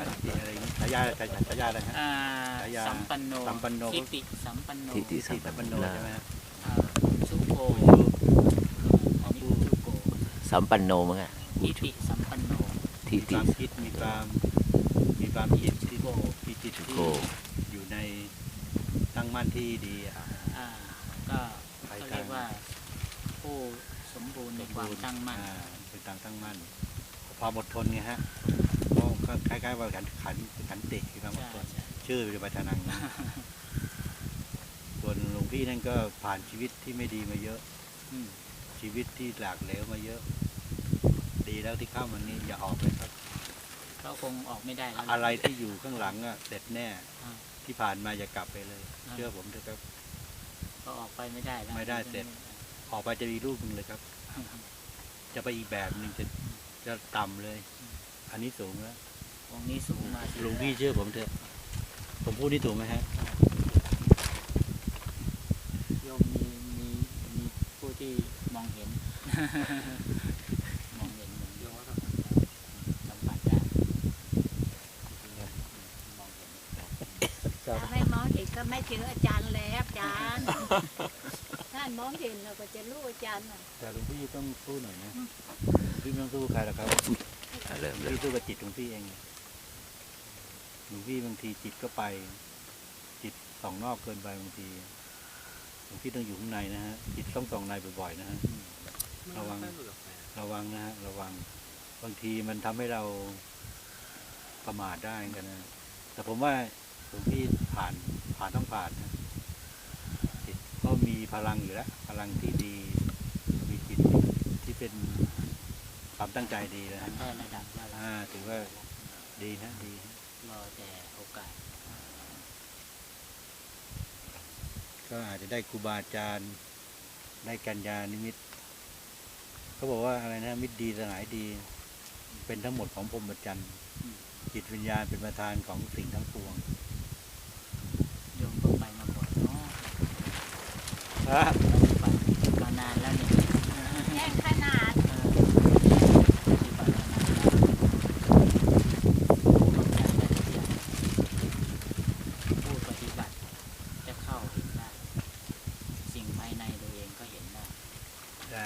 อะไรอย่างงี้ฉายาฉายาฉายาอะไรฮะ อ่าฉายาสัมปันโนสัมปันโน ทิติสัมปันโนทิติที่สัมปันโนใช่ไหมฮะอ่าชุโกอันนี้ชุโกสัมปันโนมั้งอะทิติสัมปันโนทิมีคติวามคิดมีความมีความจิตที่ที่จิตที่โกอยู่ในตั้งมั่นที่ดีอะอ่าก็ไปเขาเรียกว่าผู้สมบูรณ์ในความตั้งมั่น อ่าเป็นตั้งตั้งมั่นความอดทนไงฮะ คล้ายๆว่าขันขันขันติคือความอดใช่ทนใช่ชื่อวิปัฒนังนะส่วนหลวงพี่นั่นก็ผ่านชีวิตที่ไม่ดีมาเยอะอืมชีวิตที่หลากเหลวมาเยอะ ดีแล้วที่เข้ามานี้อย่าออกเลยครับก็คงออกไม่ได้แล้วอะไรที่อยู่ข้างหลังอะเด็ดแน่อ่าที่ผ่านมาอย่ากลับไปเลยอ่าเชื่อผมเถอะครับก็ออกไปไม่ได้แล้วไม่ได้เสร็จออกไปจะมีรูปหนึ่งเลยครับ จะไปอีกแบบหนึ่งจะจะต่ำเลย อันนี้สูงแล้ว องค์นี้สูงมาหลวงพี่เชื่อผมเถอะ ผมพูดนี่ถูกไหมฮะโยมมีมีมีผู้ที่มองเห็น มองเห็นเหมือนโยมว่าสัมผัสได้มองเห็นถ้าไม่มองเห็นก็ไม่เจออาจารย์แล้วอาจารย์ท่านมองเห็นเราก็จะรู้อาจารย์น่ะแต่หลวงพี่ต้องสู้หน่อยนะหลวงพี่ไม่ต้องสู้ใครหรอกครับอะเริ่มหลวงเริ่มพี่สู้กับจิตหลวงพี่เอง หลวงพี่บางทีจิตก็ไป จิตส่องนอกเกินไปบางทีหลวงพี่ต้องอยู่ข้างในนะฮะจิตต้องส่องในบ่อยๆนะฮะระวังระวังนะฮะระวัง บางทีมันทำให้เราประมาทได้เหมือนกันนะแต่ผมว่าหลวงพี่ผ่านผ่านต้องผ่านนะจิตก็มีพลังอยู่แล้วพลังที่ดีมีจิตที่เป็นความตั้งใจดีนะฮะได้ระดับแล้วล่ะอ่าถือว่าดีนะดีนะ รอแต่โอกาส ก็อาจจะได้ครูบาอาจารย์ได้กัญญานิมิตเขาบอกว่าอะไรนะมิตรดีสหายดี เป็นทั้งหมดของพรหมจรรย์จิตวิญญาณเป็นประธานของสิ่งทั้งปวงโยมต้องไปมาก่อนเนาะ ฮะ ปฏิบัติมานานแล้วเนี่ย แย่งขนาด เออปฏิบัติมานานแล้วผู้เข้าใจได้ทุกอย่างผู้ปฏิบัติจะเข้าเห็นได้ สิ่งภายในตัวเองก็เห็นได้ แต่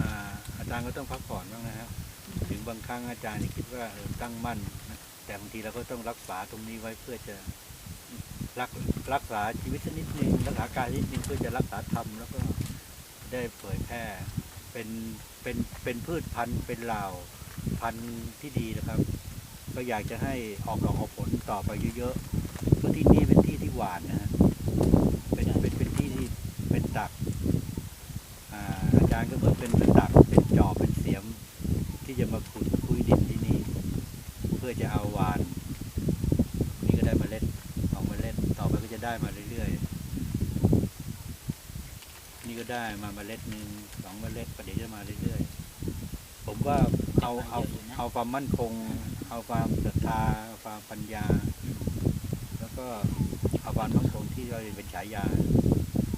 อ่าอารย์ก็ต้องพักผ่อนบ้างนะฮะถึงบางครั้งอาจารย์คิดว่าตั้งมั่นนะแต่บางทีเราก็ต้องรักษาตรงนี้ไว้เพื่อจะรักรักษาชีวิตสักนิดนึงรักษากายนิดนึงเพื่อจะรักษาธรรมแล้วก็ได้เผยแพร่เป็นเป็นเป็นพืชพันธุ์เป็นเหล่าพันธุ์ที่ดีนะครับ ก็อยากจะให้ออกดอกออกผลต่อไปเยอะๆเพราะที่นี่เป็นที่ที่หวานนะฮะเป็นเป็นเป็นที่ที่เป็นตัก อ่าอาจารย์ก็เหมือนเป็นตักเป็นจอบเป็นเสียม ที่จะมาขุดคุยดินที่นี่ เพื่อจะเอาหวาน นี่ก็ได้เมาเล็ดออกเมาเล็ดต่อไปก็จะได้มาเรื่อยๆ นี่ ก็ได้มาเมาเล็ดหนึ่งสองเมาเล็ดประเดี๋ยวจะมาเรื่อยๆ ผมว่าเอาเอาเอาความมั่นคง เอาความศรัทธาเอาความปัญญา แล้วก็เอาความมั่นคงที่เราเรียนเป็นฉายา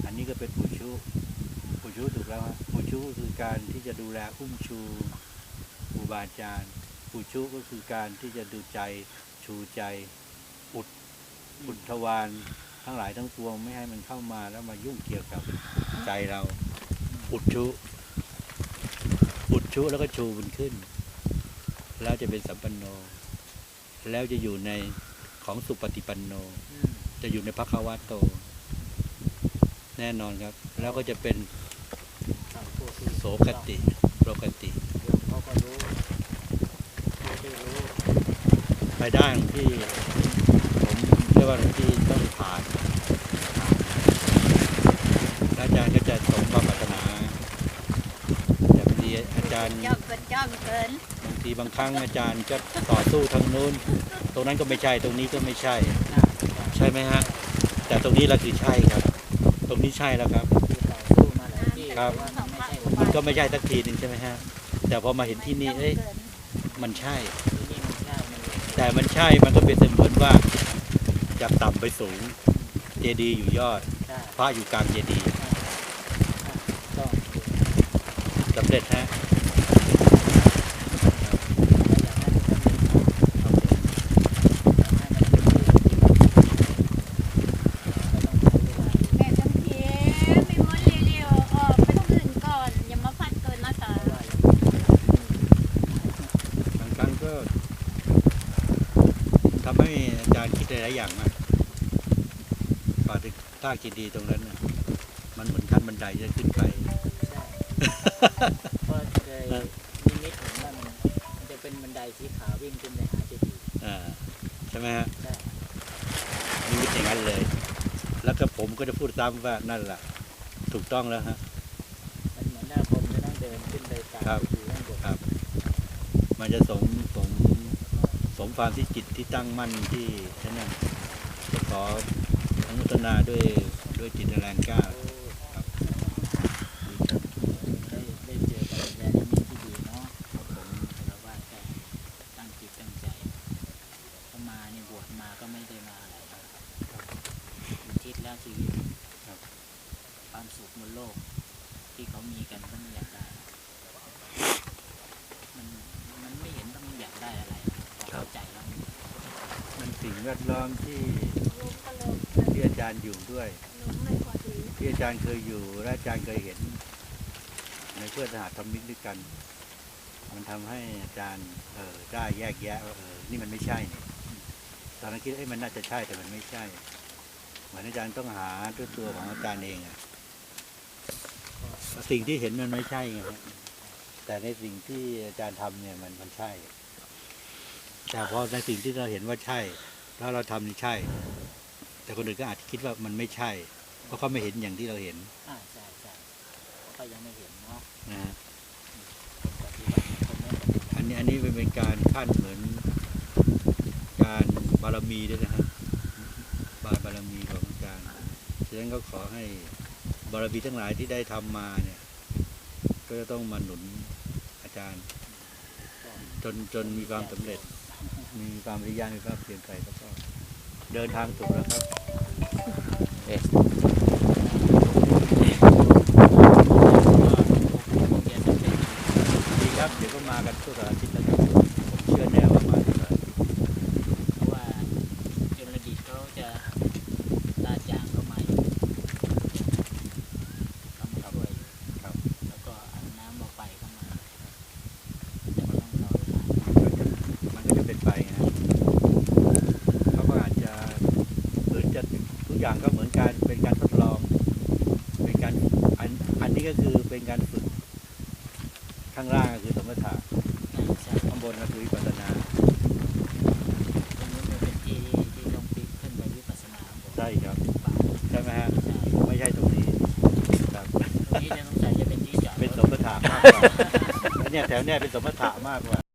อันนี้ก็เป็นปุชุปุชุถูกแล้วฮะปุชุก็คือการที่จะดูแลอุ้มชูครูบาอาจารย์ปุชุก็คือการที่จะดูใจชูใจ อุดอุดทวาร ทั้งหลายทั้งปวงไม่ให้มันเข้ามาแล้วมายุ่งเกี่ยวกับใจเรา อุดชุ อุดชุแล้วก็ชูมันขึ้น แล้วจะเป็นสัมปันโน แล้วจะอยู่ในของสุปฏิปันโนอืมจะอยู่ในพระคาวาโต แน่นอนครับ แล้วก็จะเป็นครับพวกที่โสกติโลกติโยมเขาก็รู้ผู้ที่รู้ไปได้หลวงที่ ผมเชื่อว่าหลวงที่ต้องผ่านแล้วอาจารย์ก็จะสมความปรารถนาแต่บางทีอาจารย์จ้องเป็นจ้องเกินบางทีบางครั้งอาจารย์ก็ต่อสู้ทางนู้น ตรงนั้นก็ไม่ใช่ตรงนี้ก็ไม่ใช่นะใช่ไหมฮะ แต่ตรงนี้เราคือใช่ครับ ตรงนี้ใช่แล้วครับคือต่อสู้มาหลายที่ครับแต่ว่ามันไม่ใช่มันก็ไม่ใช่สักทีหนึ่งใช่ไหมฮะ แต่พอมาเห็นที่นี่เอ้ยมันใช่ที่นี่มันใช่มันเลยแต่มันใช่มันก็เป็นเสมือนว่าจากต่ำไปสูง เจดีย์อยู่ยอดใช่พระอยู่กลางเจดีย์ต้องสำเร็จฮะ แล้วอย่างนั้นก็มี ให้อาจารย์คิดหลายๆอย่างมากกว่าจะกล้ากินดีตรงนั้นน่ะมันเหมือนขั้นบันไดจะขึ้นไป ใช่เพราะเคยนิมิตเห็นว่ามันมันจะเป็นบันไดสีขาววิ่งขึ้นไปหาเจดีย์อ่าใช่ไหมฮะใช่นี่มิตอย่างนั้นเลย แล้วก็ผมก็จะพูดซ้ำว่านั่นแหละถูกต้องแล้วฮะ มันเหมือนหน้าผมจะต้องเดินขึ้นไปตามครับ เจดีย์ข้างบน ครับ มันจะสมสมส มความที่จิตที่ตั้งมั่นที่นั่นนะขออนุโมทนาด้วยด้วยจิตแรงกล้า โอ้ ครับ ได้ได้เจอกับญาณมิตรที่ดีเนาะครับผมเราว่าแค่ตั้งจิตตั้งใจถ้ามานี่บวชมาก็ไม่ได้มาอะไรนะอุทิศแล้วชีวิต ครับ ความสุขบนโลก ที่เขามีกันก็ไม่อยากได้ มันมันไม่เห็นต้องอยากได้อะไรพอเข้าใจแล้วมัน มันสิ่ งแวดล้อมที่ที่อาจารย์อยู่ด้วยที่อาจารย์เคยอยู่และอาจารย์เคยเห็น ในเพื่อนสหธรรมิกด้วยกัน มันทำให้อาจารย์เออได้แยกแยะว่าเออนี่มันไม่ใช่นี่ตอนนั้นคิดเอ้ยมันน่าจะใช่แต่มันไม่ใช่เหมือนอาจารย์ต้องหาด้วยตัวของอาจารย์เองอะสิ่งที่เห็นมันไม่ใช่ไงแต่ในสิ่งที่อาจารย์ทำเนี่ยมันมันใช่ แต่พอในสิ่งที่เราเห็นว่าใช่ แล้วเราทำนี่ใช่ แต่คนอื่นก็อาจจะคิดว่ามันไม่ใช่ เพราะเขาไม่เห็นอย่างที่เราเห็นอ่าใช่ใช่ก็ยังไม่เห็นเนาะนะฮะคนปฏิบัติคนไม่ปฏิบัติอันนี้อันนี้เป็นการขั้นเหมือน การบารมีด้วยนะฮะบารบารมีของอาจารย์ฉะนั้นก็ขอให้บารมีทั้งหลายที่ได้ทำมาเนี่ย ก็จะต้องมาหนุนอาจารย์ จนจนมีความสำเร็จ มีความริยามีความเพียรใจแล้วก็ เดินทางถูกแล้วครับเอ๊ะก็คงจะสำเร็จดีครับ เดี๋ยวก็มากันทั่วสารทิศแล้วครับผมเชื่อแน่ว่ามาทั่วสารทิศ เพราะว่าจนระดิตเขาจะลาดยางเข้ามาอยู่เขามาช่วยอยู่ ครับ แล้วก็เอาน้ำเอาไฟเข้ามาแต่ก็ต้องรอเวลา มันก็จะเป็นไปนะเขาก็อาจจะเหมือนจะทุกอย่างก็เหมือนการเป็นการทดลอง เป็นการอันอันนี้ ก็คือเป็นการฝึกข้างล่างก็คือสมถะใช่ข้างบนก็คือวิปัสสนา ตรงนู้นมันเป็นที่ที่ต้องพลิกขึ้นไปวิปัสสนาของผมใช่ครับป่าใช่ไหมฮะใช่ไม่ใช่ตรงนี้ครับตรงนี้จะสงสัยจะเป็นที่จอดรถเป็นสมถะมากกว่า อันเนี้ยแถวเนี้ยเป็นสมถะมากกว่า